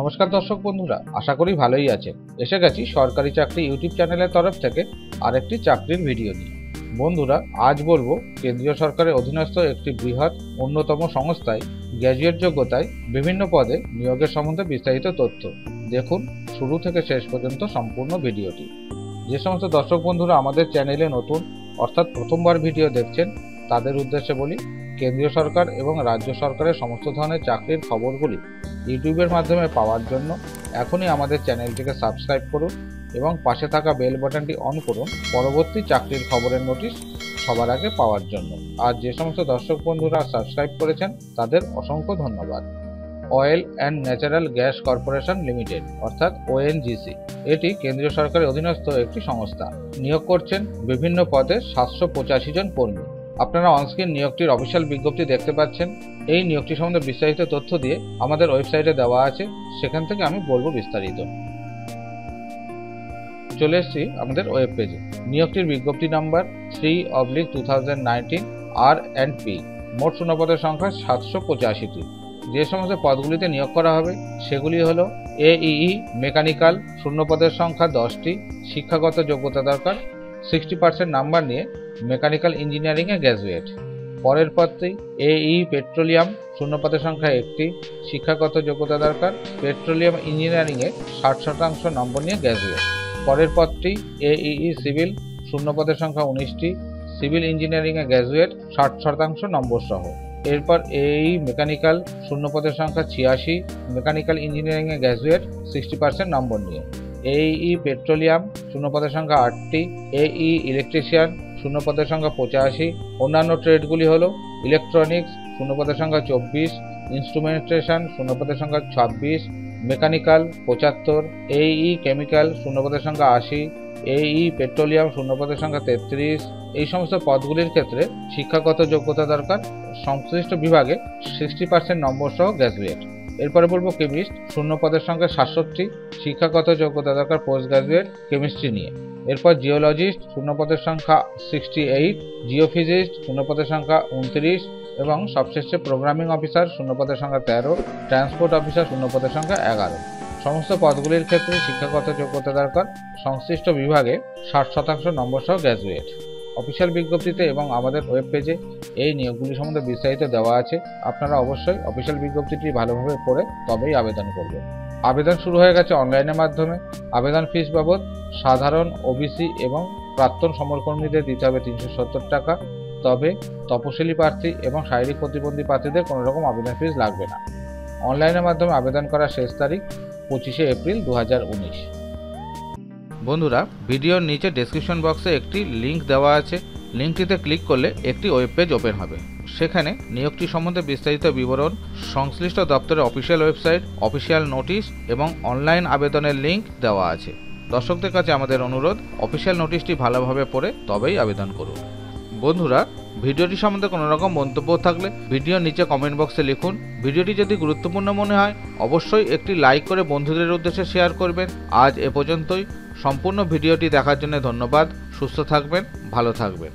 নমস্কার দর্শক বন্ধুরা, আশা করি ভালোই আছেন। এসে গেছি সরকারি চাকরি ইউটিউব চ্যানেলের তরফ থেকে আরেকটি চাকরির ভিডিও নিয়ে। বন্ধুরা, আজ বলব, কেন্দ্রীয় সরকারের অধীনস্থ একটি বৃহৎ, অন্যতম সংস্থায় গ্র্যাজুয়েট যোগ্যতায় বিভিন্ন পদে নিয়োগের সম্বন্ধে বিস্তারিত তথ্য। দেখুন, শুরু থেকে শেষ পর্যন্ত সম্পূর্ণ ভিডিওটি। যে সমস্ত দর্শক বন্ধুরা আমাদের চ্যানেলে নতুন, অর্থাৎ প্রথমবার ভিডিও দেখছেন, তাদের উদ্দেশ্যে বলি কেন্দ্রীয় সরকার এবং রাজ্য সরকারের সমস্ত ধরনের চাকরির খবরগুলি ইউটিউবের মাধ্যমে পাওয়ার জন্য এখনই আমাদের চ্যানেলটিকে সাবস্ক্রাইব করুন এবং পাশে থাকা বেল বাটনটি অন করুন পরবর্তী চাকরির খবরের নোটিশ সবার আগে পাওয়ার জন্য। আর যে সমস্ত দর্শক বন্ধুরা সাবস্ক্রাইব করেছেন, তাদের অসংখ্য ধন্যবাদ। Oil and natural gas corporation limited, অর্থাৎ ওএনজিসি এটি কেন্দ্রীয় সরকারের অধীনস্থ একটি সংস্থা। নিয়োগ করছেন বিভিন্ন পদে সাতশো পঁচাশি জন কর্মী। আপনারা অনস্ক্রিন নিয়োগটির অফিসিয়াল বিজ্ঞপ্তি দেখতে পাচ্ছেন। এই নিয়োগটি সম্বন্ধে বিস্তারিত তথ্য দিয়ে আমাদের ওয়েবসাইটে দেওয়া আছে। সেখান থেকে আমি বলব বিস্তারিত। চলে এসেছি আমাদের ওয়েব পেজে নিয়োগটির বিজ্ঞপ্তি number three oblique two thousand R and P মোট শূন্যপদের সংখ্যা সাতশো পঁচাশিটি। যে সমস্ত পদগুলিতে নিয়োগ করা হবে, সেগুলি হল এইই মেকানিক্যাল শূন্যপদের সংখ্যা দশটি, শিক্ষাগত যোগ্যতা দরকার সিক্সটি পার্সেন্ট নাম্বার নিয়ে মেকানিক্যাল ইঞ্জিনিয়ারিংয়ে গ্র্যাজুয়েট। পরের পদটি এই পেট্রোলিয়াম, শূন্যপদের সংখ্যা একটি, শিক্ষাগত যোগ্যতা দরকার, পেট্রোলিয়াম ইঞ্জিনিয়ারিংয়ে ষাট শতাংশ নম্বর নিয়ে গ্র্যাজুয়েট। পরের পথটি পদটি এইই সিভিল, শূন্যপদের সংখ্যা উনিশটি, সিভিল ইঞ্জিনিয়ারিংয়ে গ্র্যাজুয়েট, ষাট শতাংশ নম্বর সহ। এরপর এই মেকানিক্যাল, শূন্যপদের সংখ্যা ছিয়াশি, মেকানিক্যাল ইঞ্জিনিয়ারিংয়ে গ্র্যাজুয়েট, সিক্সটি পার্সেন্ট নম্বর নিয়ে। এইই পেট্রোলিয়াম, শূন্যপদের সংখ্যা আটটি এই ইলেকট্রিশিয়ান শূন্যপদের সংখ্যা পঁচাশি। অন্যান্য ট্রেডগুলি হলো ইলেকট্রনিক্স শূন্যপদের সংখ্যা চব্বিশ ইনস্ট্রুমেন্টেশন শূন্যপদের সংখ্যা ছাব্বিশ মেকানিক্যাল পঁচাত্তর এই কেমিক্যাল শূন্যপদের সংখ্যা আশি এই পেট্রোলিয়াম শূন্যপদের সংখ্যা তেত্রিশ। এই সমস্ত পদগুলির ক্ষেত্রে শিক্ষাগত যোগ্যতা দরকার। সংশ্লিষ্ট বিভাগে সিক্সটি পার্সেন্ট নম্বর সহ গ্র্যাজুয়েট এরপরে বলব কেমিস্ট শূন্য পদের সংখ্যা সাতষট্টি, শিক্ষাগত যোগ্যতা দরকার পোস্ট গ্রাজুয়েট কেমিস্ট্রি নিয়ে। এরপর জিওলজিস্ট শূন্যপদের সংখ্যা সিক্সটি এইট জিওফিজিস্ট শূন্যপদের সংখ্যা উনত্রিশ, এবং সবশেষে প্রোগ্রামিং অফিসার শূন্যপদের সংখ্যা তেরো ট্রান্সপোর্ট অফিসার শূন্যপদের সংখ্যা এগারো। সমস্ত পদগুলির ক্ষেত্রে শিক্ষাগত যোগ্যতা দরকার। সংশ্লিষ্ট বিভাগে ষাট শতাংশ নম্বর সহ গ্র্যাজুয়েট অফিসিয়াল বিজ্ঞপ্তিতে এবং আমাদের ওয়েব পেজে এই নিয়োগগুলি সম্বন্ধে বিস্তারিত দেওয়া আছে। আপনারা অবশ্যই অফিসিয়াল বিজ্ঞপ্তিটি ভালোভাবে পড়ে তবেই আবেদন করবেন। আবেদন শুরু হয়ে গেছে অনলাইনের মাধ্যমে। আবেদন ফিস বাবদ সাধারণ ওবিসি এবং প্রাক্তন সমরকর্মীদের দিতে হবে তিনশো সত্তর টাকা। তবে তপশিলি প্রার্থী এবং শারীরিক প্রতিবন্ধী প্রার্থীদের কোনো রকম আবেদন ফিস লাগবে না। অনলাইনের মাধ্যমে আবেদন করার শেষ তারিখ পঁচিশে এপ্রিল দু হাজার উনিশ। বন্ধুরা, ভিডিওর নিচে ডেসক্রিপশন বক্সে একটি লিংক দেওয়া আছে। লিঙ্কটিতে ক্লিক করলে একটি ওয়েব পেজ ওপেন হবে। সেখানে নিয়োগটি সম্বন্ধে বিস্তারিত বিবরণ, সংশ্লিষ্ট দপ্তরের অফিসিয়াল ওয়েবসাইট অফিসিয়াল নোটিশ এবং অনলাইন আবেদনের লিঙ্ক দেওয়া আছে। দর্শকদের কাছে আমাদের অনুরোধ অফিসিয়াল নোটিশটি ভালোভাবে পড়ে তবেই আবেদন করুন। বন্ধুরা, ভিডিওটি সম্বন্ধে কোনো রকম মন্তব্য থাকলে ভিডিওর নিচে কমেন্ট বক্সে লিখুন। ভিডিওটি যদি গুরুত্বপূর্ণ মনে হয়, অবশ্যই একটি লাইক করে বন্ধুদের উদ্দেশ্যে শেয়ার করবেন। আজ এ পর্যন্তই। সম্পূর্ণ ভিডিওটি দেখার জন্য ধন্যবাদ। সুস্থ থাকবেন ভালো থাকবেন।